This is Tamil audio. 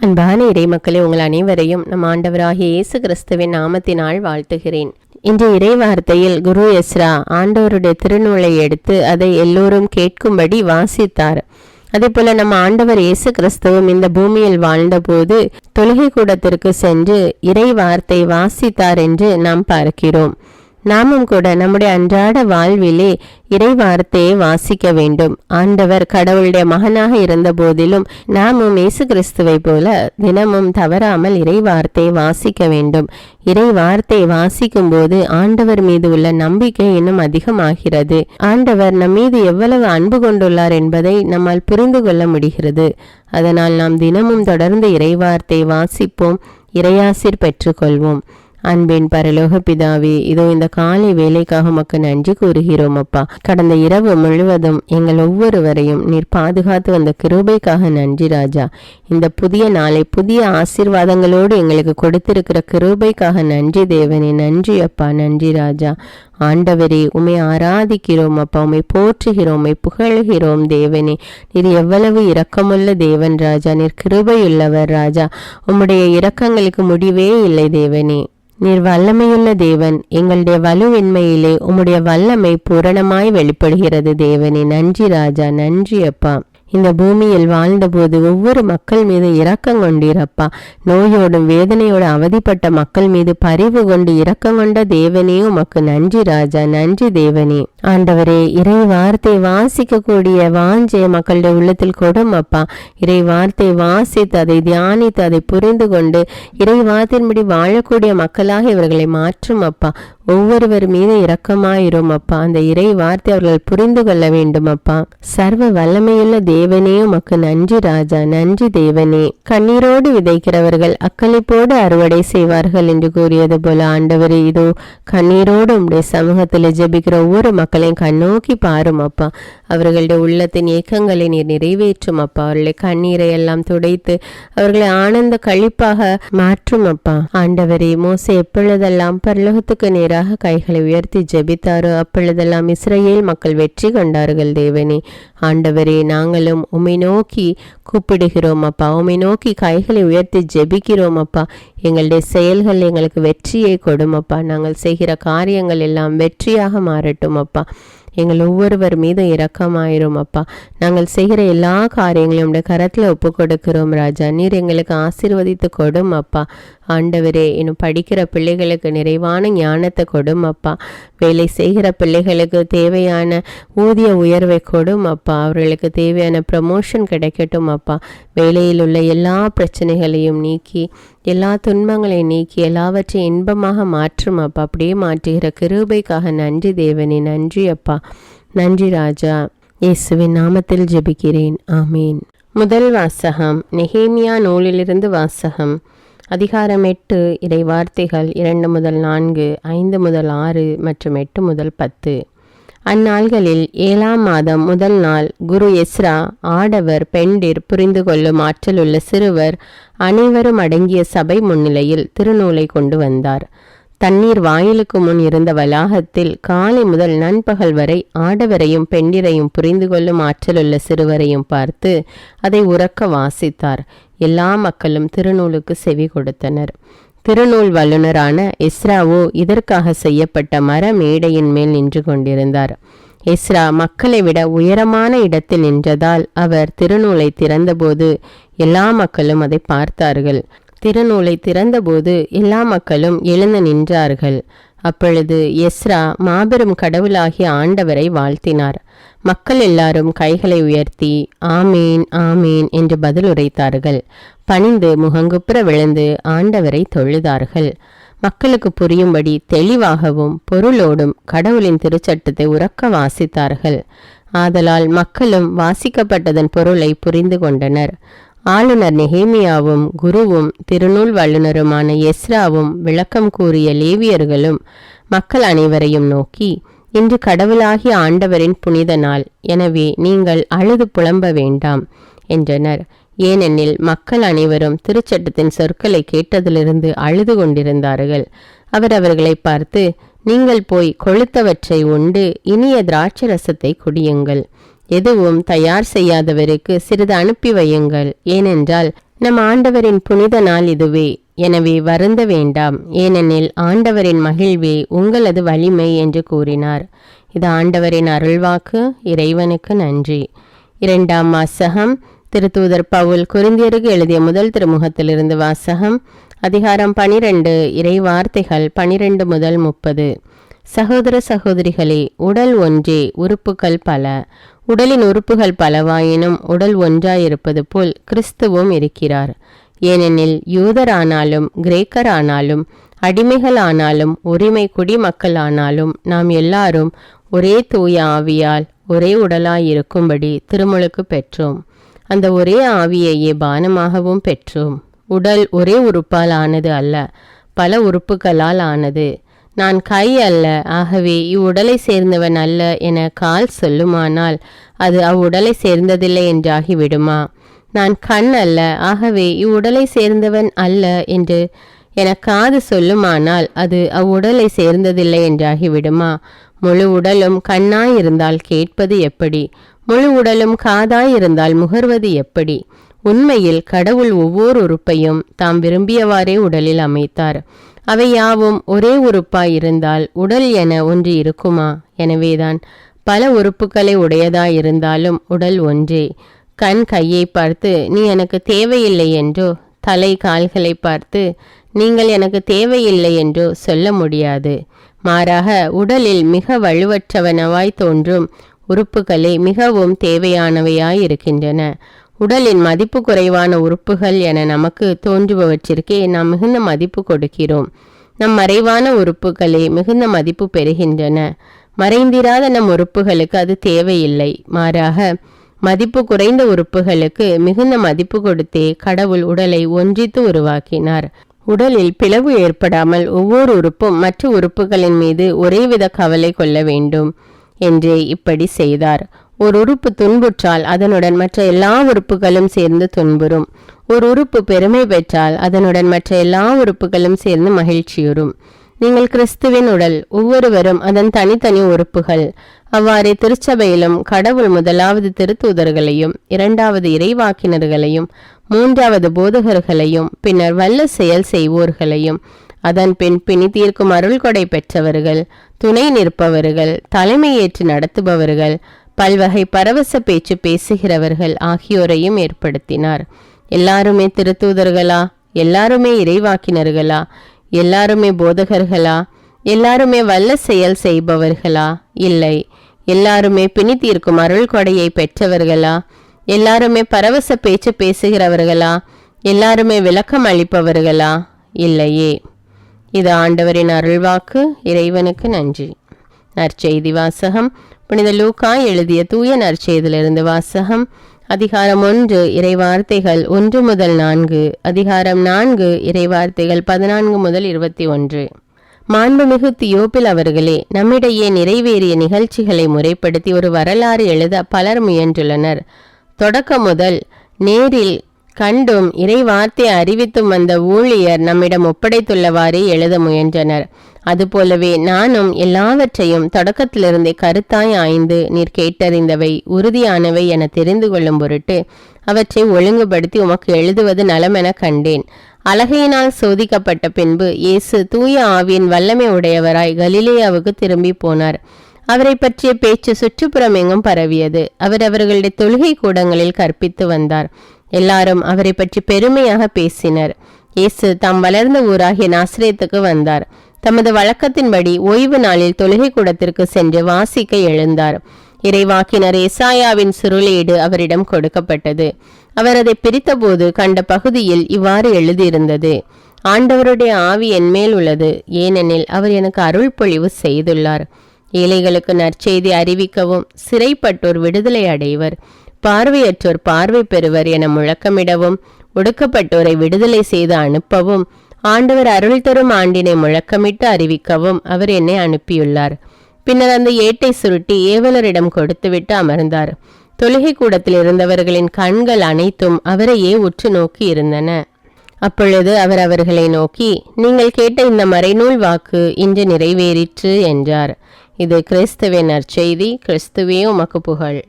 அன்பான இறைமக்களே உங்கள் அனைவரையும் நம் ஆண்டவராகிய இயேசு கிறிஸ்துவின் நாமத்தினால் வாழ்த்துகிறேன். இன்று இறை வார்த்தையில் குரு எஸ்ரா ஆண்டவருடைய திருநூலை எடுத்து அதை எல்லோரும் கேட்கும்படி வாசித்தார். அதே போல நம்ம ஆண்டவர் இயேசு கிறிஸ்துவும் இந்த பூமியில் வாழ்ந்தபோது தொழுகை கூடத்திற்கு சென்று இறை வார்த்தை வாசித்தார் என்று நாம் பார்க்கிறோம். நாமும் கூட நம்முடைய அன்றாட வாழ்விலே இறை வார்த்தையை வாசிக்க வேண்டும். ஆண்டவர் கடவுளுடைய மகனாக இருந்த போதிலும் நாமும் இயேசு கிறிஸ்துவை போல தினமும் தவறாமல் இறை வார்த்தையை வாசிக்க வேண்டும். இறை வார்த்தை வாசிக்கும் போது ஆண்டவர் மீது உள்ள நம்பிக்கை இன்னும் அதிகமாகிறது. ஆண்டவர் நம் மீது எவ்வளவு அன்பு கொண்டுள்ளார் என்பதை நம்மால் புரிந்து கொள்ள முடிகிறது. அதனால் நாம் தினமும் தொடர்ந்து இறைவார்த்தை வாசிப்போம் இறையாசிர் பெற்றுக்கொள்வோம். அன்பின் பரலோக பிதாவே இதோ இந்த காலை வேலைக்காக மக்கள் நன்றி கூறுகிறோம் அப்பா. கடந்த இரவு முழுவதும் எங்கள் ஒவ்வொருவரையும் நீர் பாதுகாத்து வந்த கிருபைக்காக நன்றி ராஜா. இந்த புதிய நாளை புதிய ஆசீர்வாதங்களோடு எங்களுக்கு கொடுத்திருக்கிற கிருபைக்காக நன்றி தேவனே நன்றி அப்பா நன்றி ராஜா. ஆண்டவரே உமை ஆராதிக்கிறோம் அப்பா உமை போற்றுகிறோம் உமை புகழ்கிறோம் தேவனே. நீர் எவ்வளவு இரக்கமுள்ள தேவன் ராஜா நீர் கிருபையுள்ளவர் ராஜா. உம்முடைய இரக்கங்களுக்கு முடிவே இல்லை தேவனே. நீர் வல்லமையுள்ள தேவன் எங்களுடைய வலுவின்மையிலே உம்முடைய வல்லமை பூரணமாய் வெளிப்படுகிறது. தேவனே நன்றி ராஜா நன்றி அப்பா. இந்த பூமியில் வாழ்ந்தபோது ஒவ்வொரு மக்கள் மீது இரக்கம் கொண்டீரப்பா. நோயோடும் வேதனையோடு அவதிப்பட்ட மக்கள் மீது பரிவு கொண்டு இரக்கம் கொண்ட தேவனே உமக்கு நன்றி ராஜா நன்றி தேவனே. ஆண்டவரே இறை வார்த்தை வாசிக்கக்கூடிய வாஞ்சை மக்களுடைய உள்ளத்தில் கொடும் அப்பா. இறை வார்த்தை வாசித்து அதை தியானித்து அதை புரிந்து கொண்டு இறை வார்த்தையின்படி வாழக்கூடிய மக்களாக இவர்களை மாற்றும் அப்பா. ஒவ்வொருவர் மீது இரக்கமாயிரும் அப்பா. அந்த இறை வார்த்தை அவர்கள் புரிந்து கொள்ள வேண்டும் அப்பா. சர்வ வல்லமையுள்ள தேவனே உமக்கு நன்றி ராஜா. நன்றி தேவனே. கண்ணீரோடு விதைக்கிறவர்கள் அக்களிப்போடு அறுவடை செய்வார்கள் என்று கூறியது போல ஆண்டவர் இதோ கண்ணீரோடு உம்முடைய சமூகத்தில் ஜெபிக்கிற ஒவ்வொரு மக்களையும் கண்ணோக்கி பாரும் அப்பா. அவர்களுடைய உள்ளத்தின் ஏக்கங்களை நீர் நிறைவேற்றும் அப்பா. அவர்களுடைய கண்ணீரை எல்லாம் துடைத்து அவர்களை ஆனந்த கழிப்பாக மாற்றும் அப்பா. ஆண்டவரே மோசே எப்பொழுதெல்லாம் பரலோகத்துக்கு நேராக கைகளை உயர்த்தி ஜெபித்தாரோ அப்பொழுதெல்லாம் இஸ்ரேல் மக்கள் வெற்றி கொண்டார்கள் தேவனே. ஆண்டவரே நாங்களும் உமை நோக்கி கூப்பிடுகிறோம் அப்பா. உமை நோக்கி கைகளை உயர்த்தி ஜெபிக்கிறோம் அப்பா. எங்களுடைய செயல்கள் எங்களுக்கு வெற்றியை கொடும் அப்பா. நாங்கள் செய்கிற காரியங்கள் எல்லாம் வெற்றியாக மாறட்டும் அப்பா. எங்கள் ஒவ்வொருவர் மீதும் இரக்கமாயிரும் அப்பா. நாங்கள் செய்கிற எல்லா காரியங்களையும் உடைய கரத்தில் ஒப்பு கொடுக்கிறோம் ராஜா. நீர் எங்களுக்கு ஆசீர்வதித்து கொடும் அப்பா. ஆண்டவரே இன்னும் படிக்கிற பிள்ளைகளுக்கு நிறைவான ஞானத்தை கொடும் அப்பா. வேலை செய்கிற பிள்ளைகளுக்கு தேவையான ஊதிய உயர்வை கொடும் அப்பா. அவர்களுக்கு தேவையான ப்ரமோஷன் கிடைக்கட்டும் அப்பா. வேலையில் உள்ள எல்லா பிரச்சனைகளையும் நீக்கி எல்லா துன்பங்களையும் நீக்கி எல்லாவற்றையும் இன்பமாக மாற்றும் அப்பா. அப்படியே மாற்றுகிற கிருபைக்காக நன்றி தேவனே நன்றி அப்பா. நன்றி ராஜா. இயேசுவின் நாமத்தில் ஜெபிக்கிறேன். ஆமீன். முதல் வாசகம் நெஹேமியா நூலிலிருந்து வாசகம். அதிகாரம் எட்டு இறை வார்த்தைகள் இரண்டு முதல் நான்கு ஐந்து முதல் ஆறு மற்றும் எட்டு முதல் பத்து. அந்நாள்களில் ஏழாம் மாதம் முதல் நாள் குரு எஸ்ரா ஆடவர் பெண்டிர் புரிந்து கொள்ளும் ஆற்றலுள்ள சிறுவர் அனைவரும் அடங்கிய சபை முன்னிலையில் திருநூலை கொண்டு வந்தார். தண்ணீர் வாயிலுக்கு முன் இருந்த வளாகத்தில் காலை முதல் நண்பகல் வரை ஆடவரையும் பெண்டிரையும் புரிந்து கொள்ளும் ஆற்றலுள்ள சிறுவரையும் பார்த்து அதை உறக்க வாசித்தார். எல்லா மக்களும் திருநூலுக்கு செவி கொடுத்தனர். திருநூல் வல்லுநரான இஸ்ராவோ இதற்காக செய்யப்பட்ட மர மேடையின் மேல் நின்று கொண்டிருந்தார். இஸ்ரா மக்களை விட உயரமான இடத்தில் நின்றதால் அவர் திருநூலை திறந்தபோது எல்லா மக்களும் அதை பார்த்தார்கள். திருநூலை திறந்தபோது எல்லா மக்களும் எழுந்து நின்றார்கள். அப்பொழுது எஸ்ரா மாபெரும் கடவுளாகிய ஆண்டவரை வாழ்த்தினார். மக்கள் எல்லாரும் கைகளை உயர்த்தி ஆமீன் ஆமீன் என்று பதில் உரைத்தார்கள். பணிந்து முகங்குப்புற விழுந்து ஆண்டவரை தொழுதார்கள். மக்களுக்கு புரியும்படி தெளிவாகவும் பொருளோடும் கடவுளின் திருச்சட்டத்தை உறக்க வாசித்தார்கள். ஆதலால் மக்களும் வாசிக்கப்பட்டதன் பொருளை புரிந்து கொண்டனர். ஆளுநர் நெஹேமியாவும் குருவும் திருநூல் வல்லுநருமான எஸ்ராவும் விளக்கம் கூறிய லேவியர்களும் மக்கள் அனைவரையும் நோக்கி இன்று கடவுளாகிய ஆண்டவரின் புனித நாள் எனவே நீங்கள் அழுது புலம்ப வேண்டாம் என்றனர். ஏனெனில் மக்கள் அனைவரும் திருச்சட்டத்தின் சொற்களை கேட்டதிலிருந்து அழுது கொண்டிருந்தார்கள். அவர் அவர்களை பார்த்து நீங்கள் போய் கொளுத்தவற்றை உண்டு இனிய திராட்சரசத்தை குடியுங்கள். எதுவும் தயார் செய்யாதவருக்கு சிறிது அனுப்பி வையுங்கள். ஏனென்றால் நம் ஆண்டவரின் புனித நாள் இதுவே. எனவே வருந்த வேண்டாம். ஏனெனில் ஆண்டவரின் மகிழ்வே உங்களது வலிமை என்று கூறினார். இது ஆண்டவரின் அருள்வாக்கு இறைவனுக்கு நன்றி. இரண்டாம் வாசகம் திருத்தூதர் பவுல் குறிந்தியருக்கு எழுதிய முதல் திருமுகத்திலிருந்து வாசகம் அதிகாரம் பனிரெண்டு இறை வார்த்தைகள் பனிரெண்டு முதல் முப்பது. சகோதர சகோதரிகளே உடல் ஒன்றே உறுப்புகள் பல. உடலின் உறுப்புகள் பலவாயினும் உடல் ஒன்றாயிருப்பது போல் கிறிஸ்துவும் இருக்கிறார். ஏனெனில் யூதரானாலும் கிரேக்கரானாலும் அடிமைகளானாலும் உரிமை குடிமக்களானாலும் நாம் எல்லாரும் ஒரே தூய ஆவியால் ஒரே உடலாயிருக்கும்படி திருமுழுக்கு பெற்றோம். அந்த ஒரே ஆவியையே பானமாகவும் பெற்றோம். உடல் ஒரே உறுப்பால் ஆனது அல்ல பல உறுப்புகளால் ஆனது. நான் கை அல்ல ஆகவே இவ்வுடலை சேர்ந்தவன் அல்ல என கால் சொல்லுமானால் அது அவ்வுடலை சேர்ந்ததில்லை என்றாகி விடுமா? நான் கண் அல்ல ஆகவே இவ்வுடலை சேர்ந்தவன் அல்ல என்று என காது சொல்லுமானால் அது அவ்வுடலை சேர்ந்ததில்லை என்றாகி விடுமா? முழு உடலும் கண்ணாயிருந்தால் கேட்பது எப்படி? முழு உடலும் காதாயிருந்தால் முகர்வது எப்படி? உண்மையில் கடவுள் ஒவ்வொரு உறுப்பையும் தாம் விரும்பியவாறே உடலில் அமைத்தார். அவை யாவும் ஒரே உறுப்பாய் இருந்தால் உடல் என ஒன்று இருக்குமா? எனவேதான். பல உறுப்புகளை உடையதாயிருந்தாலும் உடல் ஒன்றே. கண் கையை பார்த்து நீ எனக்கு தேவையில்லை என்றோ தலை கால்களை பார்த்து நீங்கள் எனக்கு தேவையில்லை என்றோ சொல்ல முடியாது. மாறாக உடலில் மிக வலுவற்றவனவாய் தோன்றும் உறுப்புகளே மிகவும் தேவையானவையாய் இருக்கின்றன. உடலின் மதிப்பு குறைவான உறுப்புகள் என நமக்கு தோன்றுபவற்றிற்கே நாம் மிகுந்த மதிப்பு கொடுக்கிறோம். நம் மறைவான உறுப்புகளே மிகுந்த மதிப்பு பெறுகின்றன. மறைந்திராத நம் உறுப்புகளுக்கு அது தேவையில்லை. மாறாக மதிப்பு குறைந்த உறுப்புகளுக்கு மிகுந்த மதிப்பு கொடுத்தே கடவுள் உடலை ஒன்றித்து உருவாக்கினார். உடலில் பிளவு ஏற்படாமல் ஒவ்வொரு உறுப்பும் மற்ற உறுப்புகளின் மீது ஒரேவித கவலை கொள்ள வேண்டும் என்றே இப்படி செய்தார். ஒரு உறுப்பு துன்புற்றால் அதனுடன் மற்ற எல்லா உறுப்புகளும் சேர்ந்து துன்புறும். ஒரு உறுப்பு பெருமை பெற்றால் அதனுடன் மற்ற எல்லா உறுப்புகளும் சேர்ந்து மகிழ்ச்சியுறும். நீங்கள் கிறிஸ்துவின் உடல் ஒவ்வொருவரும் அதன் தனித்தனி உறுப்புகள். அவ்வாறே திருச்சபையிலும் கடவுள் முதலாவது திருத்தூதர்களையும் இரண்டாவது இறைவாக்கினர்களையும் மூன்றாவது போதகர்களையும் பின்னர் வல்ல செயல் செய்வோர்களையும் அதன் பின் பிணி தீர்க்கும் அருள்கொடை பெற்றவர்கள் துணை நிற்பவர்கள் தலைமையேற்று நடத்துபவர்கள் பல்வகை பரவச பேச்சு பேசுகிறவர்கள் ஆகியோரையும் ஏற்படுத்தினார். எல்லாருமே திருத்தூதர்களா? எல்லாருமே இறைவாக்கினர்களா? எல்லாருமே போதகர்களா? எல்லாருமே வல்ல செயல் செய்பவர்களா? இல்லை. எல்லாருமே பிணி தீர்க்கும் அருள் கொடையை பெற்றவர்களா? எல்லாருமே பரவச பேச்சு பேசுகிறவர்களா? எல்லாருமே விளக்கம் அளிப்பவர்களா? இல்லையே. இது ஆண்டவரின் அருள்வாக்கு. இறைவனுக்கு நன்றி. நற்செய்தி வாசகம். புனித லூக்கா எழுதிய தூய நற்செய்திலிருந்து வாசகம் அதிகாரம் ஒன்று இறைவார்த்தைகள் ஒன்று முதல் நான்கு அதிகாரம் நான்கு இறைவார்த்தைகள் பதினான்கு முதல் இருபத்தி ஒன்று. மாண்புமிகு தியோப்பில் அவர்களே நம்மிடையே நிறைவேறிய நிகழ்ச்சிகளை முறைப்படுத்தி ஒரு வரலாறு எழுத பலர் முயன்றுள்ளனர். தொடக்கம் முதல் நேரில் கண்டும் இறைவார்த்தை அறிவித்தும் வந்த ஊழியர் நம்மிடம் ஒப்படைத்துள்ளவாறே எழுத முயன்றனர். அதுபோலவே நானும் எல்லாவற்றையும் தொடக்கத்திலிருந்தே கருத்தாய் ஆய்ந்து நீர் கேட்டறிந்தவை உறுதியானவை என தெரிந்து கொள்ளும் பொருட்டு அவற்றை ஒழுங்குபடுத்தி உமக்கு எழுதுவது நலமென கண்டேன். அழகையினால் சோதிக்கப்பட்ட பின்பு இயேசு தூய ஆவியின் வல்லமை உடையவராய் கலிலேயாவுக்கு திரும்பி போனார். அவரை பற்றிய பேச்சு சுற்றுப்புறம் எங்கும் பரவியது. அவர் அவர்களுடைய தொழுகை கூடங்களில் கற்பித்து வந்தார். எல்லாரும் அவரை பற்றி பெருமையாக பேசினர். இயேசு தாம் வளர்ந்த ஊராகிய நாசிரியத்துக்கு வந்தார். தமது வழக்கத்தின்படி ஓய்வு நாளில் தொழுகை கூடத்திற்கு சென்று வாசிக்க எழுந்தார். இறைவாக்கினர் எசாயாவின் சுருளேடு அவரிடம் கொடுக்கப்பட்டது. அவர் அதை பிரித்தபோது கண்ட பகுதியில் இவ்வாறு எழுதியிருந்தது. ஆண்டவருடைய ஆவி என்மேல் உள்ளது. ஏனெனில் அவர் எனக்கு அருள் பொழிவு செய்துள்ளார். ஏழைகளுக்கு நற்செய்தி அறிவிக்கவும் சிறைப்பட்டோர் விடுதலை அடைவர். பார்வையற்றோர் பார்வை பெறுவர் என முழக்கமிடவும் ஒடுக்கப்பட்டோரை விடுதலை செய்து அனுப்பவும் ஆண்டவர் அருள் தரும் ஆண்டினை முழக்கமிட்டு அறிவிக்கவும் அவர் என்னை அனுப்பியுள்ளார். பின்னர் அந்த ஏட்டை சுருட்டி ஏவலரிடம் கொடுத்துவிட்டு அமர்ந்தார். தொழுகை கூடத்தில் இருந்தவர்களின் கண்கள் அனைத்தும் அவரையே உற்று நோக்கி இருந்தன. அப்பொழுது அவர் அவர்களை நோக்கி நீங்கள் கேட்ட இந்த மறைநூல் வாக்கு இன்று நிறைவேறிற்று என்றார். இது கிறிஸ்துவின் நற்செய்தி கிறிஸ்துவே உமக்கு புகழ்.